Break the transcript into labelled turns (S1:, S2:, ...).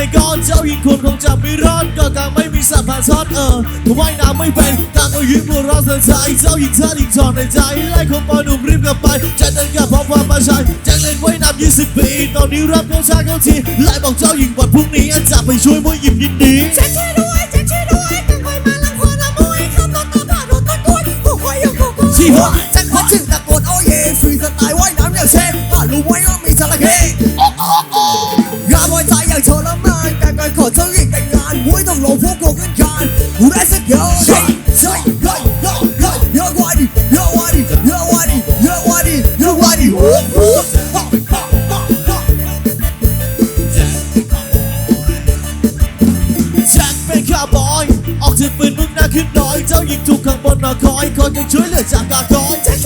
S1: คนคงจะไม่รอดก็กางไม่มีสะพานซอดเออถ้าว่ายน้ำไม่เป็นกางก็ยิ้มหัวเร้อนเสียใจเจ้าหญิงเธอหญิงจอดในใจไล่คนปอยหนุ่มรีบกลับไปจะเดินกับพร้อมความประชัยจะเล่นว่ายน้ำ20ปีตอนนี้รับเข้าชาเข้าทีไล่บอกเจ้าหญิงวันพรุ่งนี้อาจจะไปช่วยมวยหยิบยินดีแจ
S2: ็คช่วยด้วยแจ็คช่วยด้วยกังคอยมาลังควานละมุยขับรถตามผ่านรถตะกวนผู้คอยอยู่กูกูที่ห
S1: ัวแจ็คพอถ
S3: ึงตะโกนโอ้เย่ฟรีสไตล์ว่ายน้ำอย่างเช่ป้ารู้ไว้ ต้องลงพวกลงกันก่อน Let's go go go go go go Yo wadi Yo wadi Yo wadi Yo wadi Yo wadi Whoop
S2: whoop
S1: ฉันเป็นข้าบอย ออกถือปืนมุ่งหน้าขึ้นดอย เจ้าหญิงถูกข้างบนมาคอยคอยยังช่วยเหลือจากกาดอย